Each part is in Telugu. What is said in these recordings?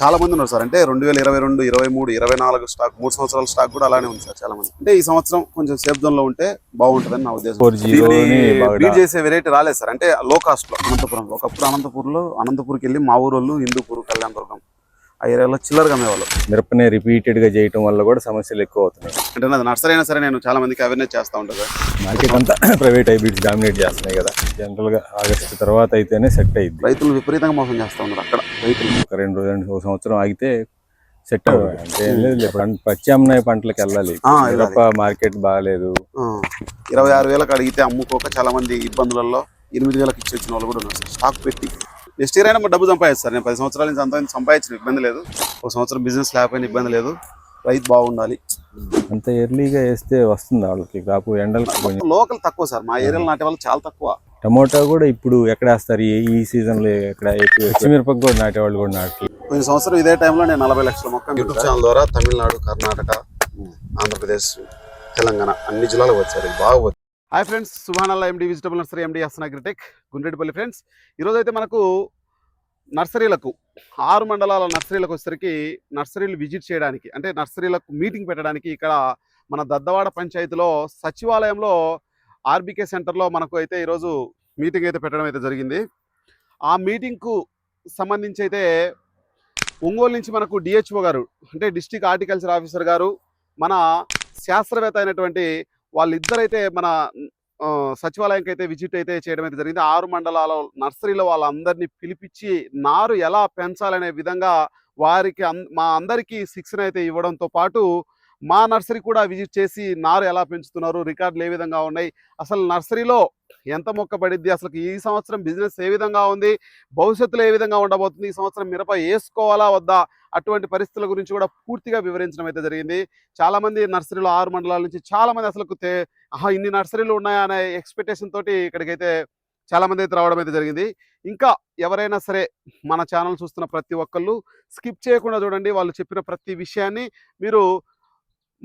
చాలా మంది ఉన్నారు సార్. అంటే రెండు వేల ఇరవై రెండు ఇరవై మూడు ఇరవై నాలుగు స్టాక్ మూడు సంవత్సరాల స్టాక్ కూడా అలానే ఉంది సార్ చాలా మంది. అంటే ఈ సంవత్సరం కొంచెం సేఫ్ జోన్లో ఉంటే బాగుంటుందని నా ఉద్దేశం. బీట్ చేసే వెరైటీ రాలేదు సార్. అంటే లో కాస్ట్లో. అనంతపురంలో. ఒకప్పుడు అనంతపూర్లో అనంతపూర్కి వెళ్ళి మా ఊరోళ్ళు హిందూపూర్ కళ్యాణదుర్గం ఆ ఏరియాలో చిల్లరగా అమ్మేవాళ్ళు. మిరపనే రిపీటెడ్గా చేయటం వల్ల కూడా సమస్యలు ఎక్కువ అవుతున్నాయి. అంటే నాది నర్సరీ అయినా సరే నేను చాలా మందికి అవేర్నెస్ చేస్తా ఉంటాను. సార్ మార్కెట్ అంతా ప్రైవేట్ హైబ్రిడ్స్ డామినేట్ చేస్తున్నాయి కదా. జనరల్గా ఆగస్ట్ తర్వాత అయితేనే సెట్ అయింది రైతులు విపరీతంగా మోసం చేస్తా ఉన్నారు అక్కడ రైతులు. ఒక రెండు రోజులు ఒక సంవత్సరం ఆగితే సెట్ అవ్వాలి ప్రత్యామ్నాయ పంటలకు వెళ్ళాలి. మిరప మార్కెట్ బాగాలేదు. ఇరవై ఆరు వేలకు అడిగితే అమ్ముకోక చాలా మంది ఇబ్బందులలో ఎనిమిది వేలకు ఇచ్చి వచ్చిన వాళ్ళు కూడా ఉన్నారు. స్టాక్ పెట్టి. నెక్స్ట్ ఇయర్ అయినా డబ్బు సంపాదిస్తారు నేను పది సంవత్సరాల నుంచి అంత సంపాదించిన ఇబ్బంది లేదు. ఒక సంవత్సరం బిజినెస్ లేకపోయినా ఇబ్బంది లేదు. రైతు బాగుండాలి. అంత ఎర్లీగా వేస్తే వస్తుంది వాళ్ళకి. కాపు ఎండలకు కొంచెం లోకల్ తక్కువ సార్. మా ఏరియాలో నాటే వాళ్ళు చాలా తక్కువ. టమోటా కూడా ఇప్పుడు ఎక్కడ వేస్తారు? ఈ- ఈ సీజన్లో ఎక్కడ పచ్చిమిరపకు కూడా నాటేవాళ్ళు కూడా నాటలు పోయిన సంవత్సరం ఇదే టైంలో నేను నలభై లక్షల మొక్క యూట్యూబ్ ఛానల్ ద్వారా తమిళనాడు కర్ణాటక ఆంధ్రప్రదేశ్ తెలంగాణ అన్ని జిల్లాలకు వచ్చారు. బాగా వచ్చారు hi friends సుభానల్లా MD vegetable nursery MD Asan agritech Gundreddipalli friends. ఈరోజు అయితే మనకు నర్సరీలకు ఆరు మండలాల నర్సరీలకు వచ్చేసరికి నర్సరీలు విజిట్ చేయడానికి అంటే నర్సరీలకు మీటింగ్ పెట్టడానికి ఇక్కడ మన దద్దవాడ పంచాయతీలో సచివాలయంలో ఆర్బీకే సెంటర్లో మనకు అయితే ఈరోజు మీటింగ్ అయితే పెట్టడం అయితే జరిగింది. ఆ మీటింగ్కు సంబంధించి అయితే ఒంగోలు నుంచి మనకు డిహెచ్ఓ గారు అంటే డిస్టిక్ హార్టికల్చర్ ఆఫీసర్ గారు మన శాస్త్రవేత్త అయినటువంటి వాళ్ళిద్దరైతే మన సచివాలయంకి అయితే విజిట్ అయితే చేయడం అయితే జరిగింది. ఆరు మండలాల నర్సరీలో వాళ్ళందరినీ పిలిపించి నారు ఎలా పెంచాలనే విధంగా వారికి మా అందరికీ శిక్షణ అయితే ఇవ్వడంతో పాటు మా నర్సరీ కూడా విజిట్ చేసి నారు ఎలా పెంచుతున్నారు రికార్డులు ఏ విధంగా ఉన్నాయి అసలు నర్సరీలో ఎంత మొక్క పడిద్ది అసలు ఈ సంవత్సరం బిజినెస్ ఏ విధంగా ఉంది భవిష్యత్తులో ఏ విధంగా ఉండబోతుంది ఈ సంవత్సరం మిరప వేసుకోవాలా వద్దా అటువంటి పరిస్థితుల గురించి కూడా పూర్తిగా వివరించడం అయితే జరిగింది. చాలామంది నర్సరీలో ఆరు మండలాల నుంచి చాలా మంది అసలు తే- ఆహా ఇన్ని నర్సరీలు ఉన్నాయా అనే ఎక్స్పెక్టేషన్ తోటి ఇక్కడికైతే చాలా మంది అయితే రావడం అయితే జరిగింది. ఇంకా ఎవరైనా సరే మన ఛానల్ చూస్తున్న ప్రతి ఒక్కళ్ళు స్కిప్ చేయకుండా చూడండి వాళ్ళు చెప్పిన ప్రతి విషయాన్ని మీరు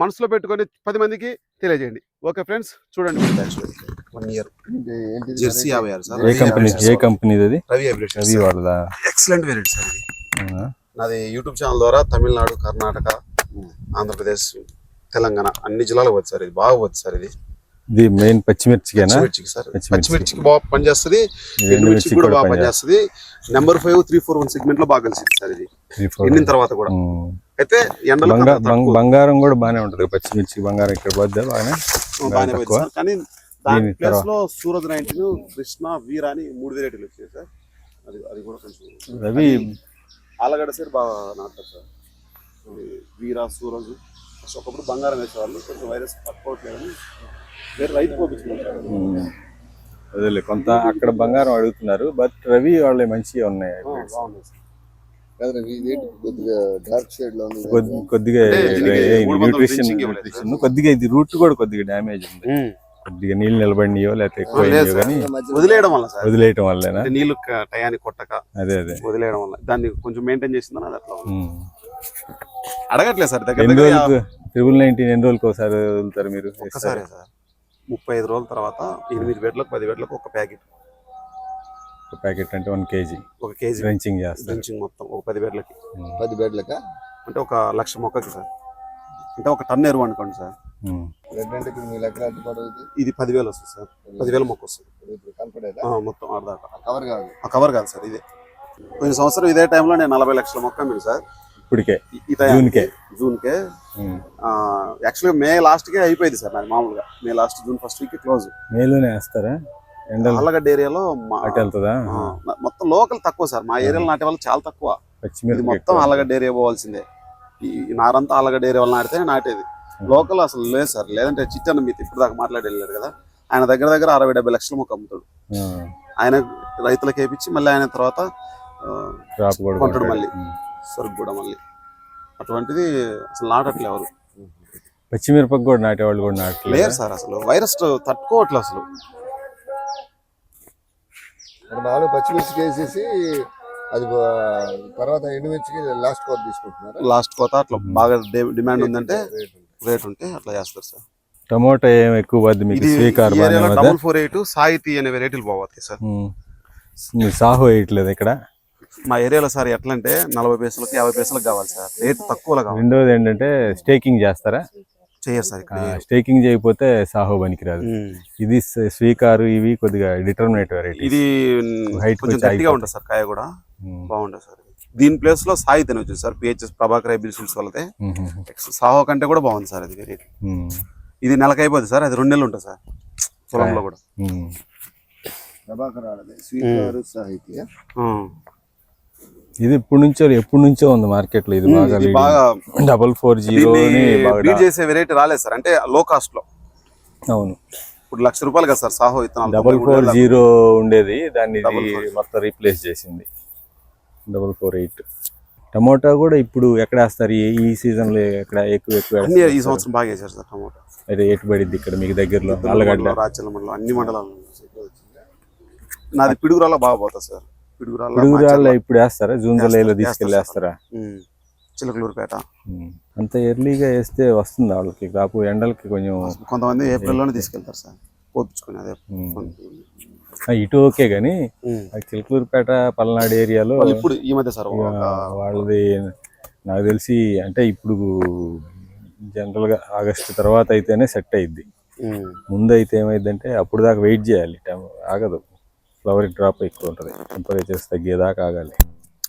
మనసులో పెట్టుకొని పది మందికి తెలియజేయండి. ఓకే ఫ్రెండ్స్ చూడండి. వన్ ఇయర్ జెర్సీ యాభై ఆరు సార్. ఏ కంపెనీ? ఏ కంపెనీది అది రవి హైబ్రిడ్ రవి వాళ్ళదా ఎక్సలెంట్ వెరైటీ సార్ ఇది? నాది యూట్యూబ్ ఛానల్ ద్వారా తమిళనాడు కర్ణాటక ఆంధ్రప్రదేశ్ తెలంగాణ అన్ని జిల్లాలకు వచ్చారు ఇది. బాగా వచ్చారు ఇది. ఇది మెయిన్ పచ్చిమిర్చికేనా? పచ్చిమిర్చికి సార్. పచ్చిమిర్చి. పచ్చిమిర్చికి బాగా పనిచేస్తుంది. ఇది ఎండుమిర్చికి కూడా బాగా పనిచేస్తుంది. Number five three four one సెగ్మెంట్లో బాగా కలిసింది సార్ ఇది. ఎండిన తర్వాత కూడా. అయితే ఎండలు. బంగారం కూడా బాగానే ఉంటది. పచ్చిమిర్చి బంగారం ఇక్కడ పోద్దా బాగానే బాగానే కానీ దాని ప్లేస్లో సూరజ్ నైన్టీన్ కృష్ణ వీర అని మూడు వెరైటీలు వచ్చాయి సార్. అది అది కూడా కొంచెం రవి ఆలగడ్డ సైడ్ బాగా నాటారు సార్. వీర సూరజ్. ఒకప్పుడు బంగారం వేసేవాళ్ళు. కొంచెం వైరస్ తక్కువట్లేదని వేరే రైతు పంపించుకుంటారు. అదేలే కొంత అక్కడ బంగారం అడుగుతున్నారు. బట్ రవి వాళ్ళే మంచిగా ఉన్నాయి. కొద్దిగా డార్క్ షేడ్లో ఉంది కొద్ది- కొద్దిగా న్యూట్రిషన్ న్యూట్రిషన్ ఇది రూట్ కూడా కొద్దిగా డ్యామేజ్ ఉంది. కొద్దిగా నీళ్ళు నిలబడినాయో లేకపోతే ఎక్కువ. కానీ వదిలేయడం వల్ల సార్. వదిలేయటం వల్లేనా? అంటే నీళ్ళు క- టయానికి కొట్టక అదే అదే. వదిలేయడం వల్ల. దాన్ని కొంచెం మెయింటైన్ చేసిందని అది అట్లా. అడగట్లేదు సార్ దగ్గర ట్రిపుల్ నైన్టీన్ ఎన్ని రోజులకు ఒకసారి వదులుతారు మీరు? ఒక్కసారి సార్. ముప్పై ఐదు రోజుల తర్వాత ఎనిమిది వేట్లకు పది వేట్లకు ఒక ప్యాకెట్. ప్యాకెట్ అంటే వన్ కేజీ. ఒక కేజీ. డ్రెంచింగ్ చేస్తారు. డ్రించింగ్ మొత్తం ఒక పది ఉమ్. పది బెడ్లక? అంటే ఒక లక్ష మొక్కకి సార్. అంటే ఒక టన్ ఎరువు అనుకోండి సార్. ఇది? పదివేలు వస్తుంది సార్. పదివేల మొక్క వస్తుంది. మొత్తం ఆడదాకా కవర్ కాదు. ఆ కవర్ కాదు సార్ ఇదే. పోయిన సంవత్సరం ఇదే టైంలో నేను నలభై లక్షల మొక్క అమ్మింది సార్. ఇప్పటికే ఈ- ఈ టైం జూన్కే. జూన్కే. యాక్చువల్గా మే లాస్ట్కే అయిపోయింది సార్ నాది మామూలుగా. May last June first week close. మేలోనే వేస్తారా? ఆళ్ళగడ్డ ఏరియాలో మొత్తం లోకల్ తక్కువ సార్. మా ఏరియాలో నాటే వాళ్ళు చాలా తక్కువ. ఇది మొత్తం. ఆళ్ళగడ్డ ఏరియా పోవాల్సిందే. ఈ నారంతా ఆళ్ళగడ్డ ఏరియా వాళ్ళు నాటితే నాటేది. లోకల్ అసలు లేదు సార్. లేదంటే చిట్టన్న మీతో ఇప్పుడు దాకా మాట్లాడి వెళ్ళారు కదా. ఆయన దగ్గర దగ్గర అరవై డెబ్బై లక్షల మొక్క అమ్ముతాడు. ఆయన రైతులకు వేపించి మళ్ళీ ఆయన తర్వాత కొంటాడు. మళ్ళీ. సరుకు కూడా మళ్ళీ. అటువంటిది అసలు నాటట్లే ఎవరు. పచ్చిమిరపకు కూడా నాటేవాళ్ళు కూడా నాటలేదు లేరు సార్ అసలు. వైరస్ తట్టుకోవట్లే అసలు. మరి మామూలు పచ్చిమిర్చికి వేసేసి అది తర్వాత ఎండుమిర్చికి లాస్ట్ కోట్ తీసుకుంటున్నారు. లాస్ట్ కోత అట్లా బాగా డిమాండ్ ఉందంటే రేట్ ఉంటే అట్లా చేస్తారు సార్. టమోటా ఏం ఎక్కువ వద్దు మీకు? స్వీకార్ డబుల్ ఫోర్ ఎయిట్ సాహితీ అనే వెరైటీలు బాగుతాయి సార్. సాహో వేయట్లేదు ఇక్కడ? మా ఏరియాలో సార్ ఎట్లా అంటే నలభై పైసలకి యాభై పైసలకు కావాలి సార్. రేటు తక్కువలో కావాలి. రెండోది ఏంటంటే స్టేకింగ్ చేస్తారా? చేయరు సార్ ఇక్కడ స్టేకింగ్ చేయకపోతే సాహో పనికిరాదు. ఇది స్వీకారు ఇవి కొద్దిగా డిటర్మినేట్ వెరైటీ ఇది కొంచెం గట్టిగా ఆగిపోతుంది. ఉంటుంది సార్ కాయ కూడా. బాగుంటుంది సార్. దీని ప్లేస్లో సాయి తిని వచ్చింది సార్ పిహెచ్ఎస్ ప్రభాకర్ సీడ్స్ వాళ్ళతే సాహో కంటే కూడా బాగుంది సార్ అది వెరైటీ. ఇది నెలకు అయిపోతుంది సార్ అది రెండు నెలలు ఉంటుంది సార్. పొలంలో కూడా. ప్రభాకర్ సాహిత్య. ఇది ఇప్పుడు నుంచో ఎప్పుడు నుంచో ఉంది మార్కెట్లో ఇది బాగా బాగా డబల్ ఫోర్ జీరో చేసే వెరైటీ రాలేదు సార్. అంటే లో కాస్ట్లో. అవును. ఇప్పుడు లక్ష రూపాయలు కదా సార్ సాహో ఇత్తనాలు డబల్ ఫోర్ జీరో ఉండేది దాన్ని. మొత్తం రీప్లేస్ చేసింది. డబల్ ఫోర్ ఎయిట్ టమోటా కూడా ఇప్పుడు ఎక్కడ వేస్తారు? ఈ- సీజన్లో ఎక్కడ ఎక్కువ ఎక్కువ అన్ని ఈ? సంవత్సరం బాగా వేసారు సార్ టమోటా. అయితే ఎటు పడిద్ది ఇక్కడ మీకు దగ్గరలో? నల్లగడ్డ రాచల మండలం అన్ని మండలాలు నాది పిడుగురాల బాగా పోతుంది సార్. పిడుగురాళ్ళ ఇప్పుడు వేస్తారా జూన్ జూలైలో తీసుకెళ్ళి. వేస్తారా. చిలకలూరుపేట. అంత ఎర్లీగా వేస్తే వస్తుంది వాళ్ళకి కాపు ఎండలకి కొంచెం కొంతమంది ఏప్రిల్లోనే తీసుకెళ్తారు సార్ పోపించుకుని అదే ఇటు ఓకే కానీ. చిలకలూరుపేట పల్నాడు ఏరియాలో ఇప్పుడు ఈ మధ్య సార్ వాళ్ళది నాకు తెలిసి అంటే ఇప్పుడు జనరల్గా ఆగస్టు తర్వాత అయితేనే సెట్ అయ్యిద్ది. ముందు అయితే ఏమైందంటే అప్పుడు దాకా వెయిట్ చేయాలి టైం ఆగదు ఫ్లవర్ డ్రాప్ ఎక్కువ ఉంటుంది టెంపరేచర్స్ తగ్గేదాకా ఆగాలి.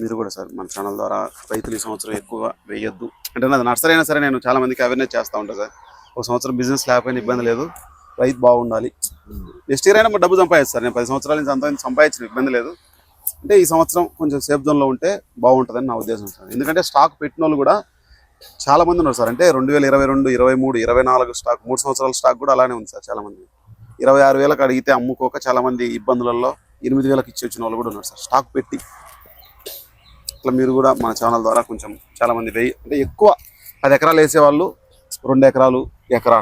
మీరు కూడా సార్ మన ఛానల్ ద్వారా రైతులు ఈ సంవత్సరం ఎక్కువ వేయొద్దు. అంటే నాది నర్సరీ అయినా సరే నేను చాలా మందికి అవేర్నెస్ చేస్తూ ఉంటాను సార్. ఒక సంవత్సరం బిజినెస్ లేకపోయినా ఇబ్బంది లేదు. రైతు బాగుండాలి. నెక్స్ట్ ఇయర్ అయినా డబ్బు సంపాదిస్తారు సార్. నేను పది సంవత్సరాల నుంచి అంత సంపాదించిన ఇబ్బంది లేదు. అంటే ఈ సంవత్సరం కొంచెం సేఫ్ జోన్లో ఉంటే బాగుంటుందని నా ఉద్దేశం సార్. ఎందుకంటే స్టాక్ పెట్టిన వాళ్ళు కూడా చాలా మంది ఉన్నారు సార్. అంటే రెండు వేల ఇరవై రెండు ఇరవై మూడు ఇరవై నాలుగు స్టాక్ మూడు సంవత్సరాల స్టాక్ కూడా అలానే ఉంది సార్ చాలా మంది. ఇరవై ఆరు వేలకు అడిగితే అమ్ముకోక చాలా మంది ఇబ్బందులలో ఎనిమిది వేలకు ఇచ్చి వచ్చిన వాళ్ళు కూడా ఉన్నారు సార్. స్టాక్ పెట్టి ఇట్లా మీరు కూడా మన ఛానల్ ద్వారా కొంచెం చాలా మంది వెయ్యి అంటే ఎక్కువ పది ఎకరాలు వేసే వాళ్ళు రెండు ఎకరాలు ఎకరా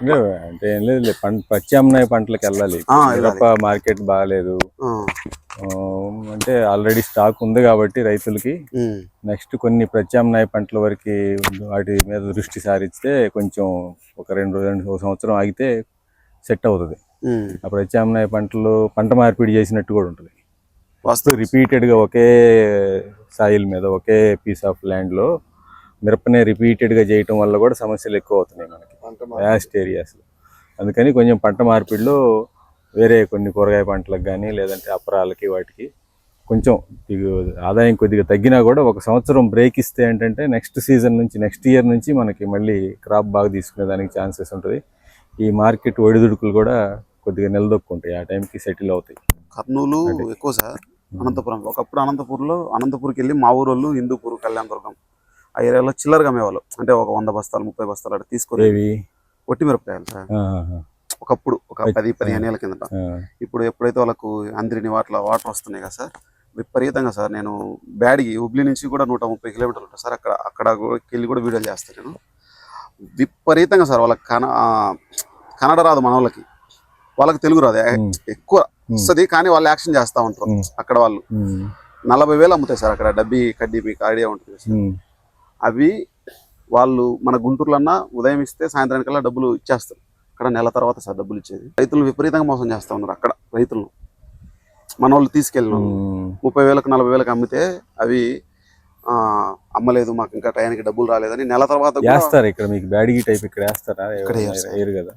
అంటే ఏం లేదు పంట ప్రత్యామ్నాయ పంటలకు వెళ్ళాలి. మిరప మార్కెట్ బాగాలేదు. అంటే ఆల్రెడీ స్టాక్ ఉంది కాబట్టి రైతులకి నెక్స్ట్ కొన్ని ప్రత్యామ్నాయ పంటల వరకు వాటి మీద దృష్టి సారిస్తే కొంచెం ఒక రెండు రెండు సంవత్సరం ఆగితే సెట్ అవుతుంది. ఆ ప్రత్యామ్నాయ పంటలు పంట మార్పిడి చేసినట్టు కూడా ఉంటుంది. వాస్తవం. రిపీటెడ్గా ఒకే సాయిల్ మీద ఒకే పీస్ ఆఫ్ ల్యాండ్లో మిరపనే రిపీటెడ్గా చేయటం వల్ల కూడా సమస్యలు ఎక్కువ అవుతున్నాయి మనకి. వ్యాస్ట్ ఏరియాస్ అందుకని కొంచెం పంట మార్పిడిలో వేరే కొన్ని కూరగాయ పంటలకు కానీ లేదంటే అపరాలకి వాటికి కొంచెం ఆదాయం కొద్దిగా తగ్గినా కూడా ఒక సంవత్సరం బ్రేక్ ఇస్తే ఏంటంటే నెక్స్ట్ సీజన్ నుంచి నెక్స్ట్ ఇయర్ నుంచి మనకి మళ్ళీ క్రాప్ బాగా తీసుకునే దానికి ఛాన్సెస్ ఉంటుంది. ఈ మార్కెట్ ఒడిదుడుకులు కూడా కొద్దిగా నిలదొక్కుంటాయి. ఆ టైంకి సెటిల్ అవుతాయి. కర్నూలు ఎక్కువ సార్. అనంతపురం. ఒకప్పుడు అనంతపూర్లో అనంతపూర్కి వెళ్ళి మా ఊరు వాళ్ళు హిందూపూర్ కళ్యాణదుర్గం ఆ ఏరియాలో చిల్లరగా అమ్మేవాళ్ళు అంటే ఒక వంద బస్తాలు ముప్పై బస్తాలు అట్లా తీసుకొని ఏవి? ఒట్టి మిరపకాయలు సార్. ఒకప్పుడు ఒక పది పదిహేను ఏళ్ళ కిందట. ఇప్పుడు ఎప్పుడైతే వాళ్ళకు అందిరిని వాటిలో వాటర్ వస్తున్నాయి కదా సార్ విపరీతంగా సార్. నేను బ్యాడిగి హుబ్లీ నుంచి కూడా నూట ముప్పై కిలోమీటర్లు ఉంటుంది సార్. అక్కడ అక్కడ కూడా వెళ్ళి కూడా వీడియోలు చేస్తాను నేను. విపరీతంగా సార్ వాళ్ళకి కన ఆ, కన్నడ రాదు మన వాళ్ళకి. వాళ్ళకి తెలుగు రాదు. ఎక్కువ వస్తుంది కానీ వాళ్ళు యాక్షన్ చేస్తూ ఉంటారు. అక్కడ వాళ్ళు నలభై వేలు అమ్ముతాయి సార్ అక్కడ. డబ్బీ కడ్డీ మీకు ఐడియా ఉంటుంది అవి వాళ్ళు మన గుంటూరులో అన్నా ఉదయం ఇస్తే సాయంత్రానికల్లా డబ్బులు ఇచ్చేస్తారు. అక్కడ నెల తర్వాత సార్ డబ్బులు ఇచ్చేది. రైతులు విపరీతంగా మోసం చేస్తూ ఉన్నారు అక్కడ రైతులను. మన వాళ్ళు తీసుకెళ్ళిన. ముప్పై వేలకు నలభై వేలకు అమ్మితే అవి అమ్మలేదు మాకు ఇంకా టైంకి డబ్బులు రాలేదని నెల తర్వాత ఇక్కడ మీకు బ్యాడిగి టైప్ ఇక్కడ వేస్తారా? కదా.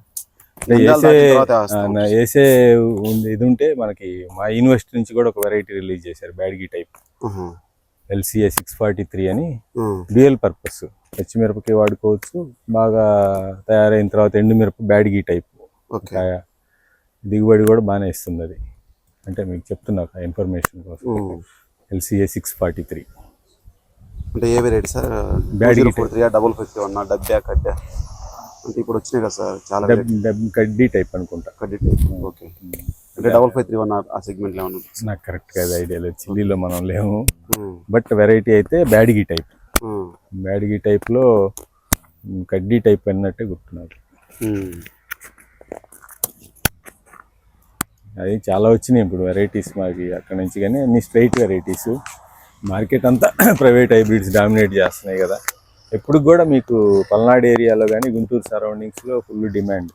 ఉంది- ఇది ఉంటే మనకి మా యూనివర్సిటీ నుంచి కూడా ఒక వెరైటీ రిలీజ్ చేశారు Byadgi type. LCA six forty three అని. డ్యూయల్ పర్పస్ పచ్చిమిరపకి వాడుకోవచ్చు బాగా తయారైన తర్వాత ఎండుమిరప బ్యాడ్గి టైప్. దిగుబడి కూడా బాగానే ఇస్తుంది అది. అంటే మీకు చెప్తున్నా ఇన్ఫర్మేషన్ కోసం. ఎల్సిఏ సిక్స్ ఫార్టీ త్రీ అంటే ఏ variety sir? Bad four three double fifty one డబ్బా కడ్డా? అంటే ఇప్పుడు వచ్చినాయి కదా సార్ చాలా కడ్డీ టైప్ అనుకుంటా. కడ్డీ ఓకే. అంటే డబుల్ ఫైవ్ త్రీ వన్ ఆ సెగ్మెంట్లో నాకు కరెక్ట్గా అది ఐడియా లేదు. చిల్లీలో మనం లేము. బట్ వెరైటీ అయితే బ్యాడ్గి టైప్. బ్యాడ్గి టైప్లో కడ్డీ టైప్ అన్నట్టే గుర్తున్నారు. అది చాలా వచ్చినాయి ఇప్పుడు వెరైటీస్ మాకి అక్కడ నుంచి కానీ అన్ని స్ట్రైట్ వెరైటీస్ మార్కెట్ అంతా ప్రైవేట్ హైబ్రిడ్స్ డామినేట్ చేస్తున్నాయి కదా. ఎప్పుడు కూడా మీకు పల్నాడు ఏరియాలో కానీ గుంటూరు సరౌండింగ్స్లో ఫుల్ డిమాండ్.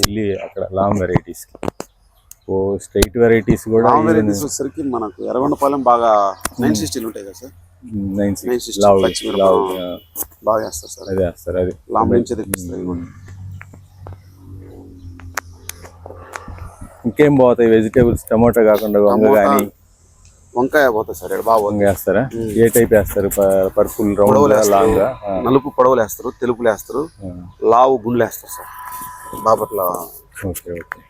చిల్లీ అక్కడ లాంగ్ వెరైటీస్కి ఓ స్ట్రైట్ వెరైటీస్ కూడా వెరైటీస్ వచ్చేసరికి మనకు ఎర్రగొండపాలెం బాగా నైన్ సిక్స్టీలు ఉంటాయి కదా సార్? నైన్ Nine సిక్స్ sixty లావ్ పచ్చిమిరప. లావ్ బాగా వేస్తారు సార్. అదే వేస్తారు అది. లాంగ్ నుంచే. ఇంకేం పోతాయి? వెజిటేబుల్స్ టమోటా కాకుండా వంగ కానీ వంకాయ పోతాయి సార్ బాగా పోతాయి వంగ వేస్తారా? ఏ టైప్ వేస్తారు? పర్పుల్ రౌండ్ లాంగ్ నలుపు పొడవులు వేస్తారు తెలుపులు వేస్తారు. లావు గుండ్లు వేస్తారు sir. Bapatla. Okay okay.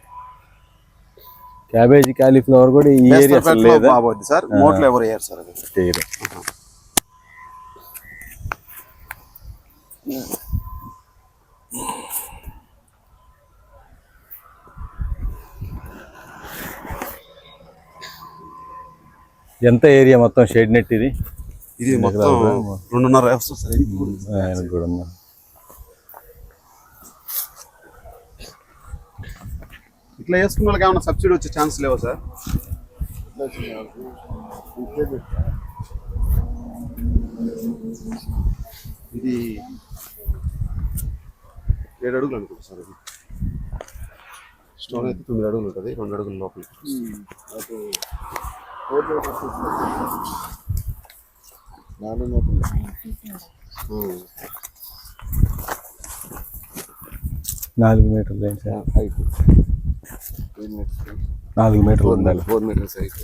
Cabbage cauliflower కూడా ఈ ఏరియా లేదా? సార్. మోట్లు ఎవరు వేయరు సార్ అది. ఎంత ఏరియా మొత్తం షేడ్ నెట్ ఇది? ఇది మొత్తం రెండున్నర కూడా ఇట్లా వేసుకున్న వాళ్ళకి ఏమైనా సబ్సిడీ వచ్చే ఛాన్స్ లేవా సార్? ఇది ఏడు అడుగులు అనుకుంటా సార్ ఇది. స్టోన్ అయితే తొమ్మిది అడుగులు ఉంటుంది. రెండు అడుగుల లోపల. ఉమ్. నాలుగు మీటర్లు నాలుగు మీటర్లు ఉండాలి. Four metres height.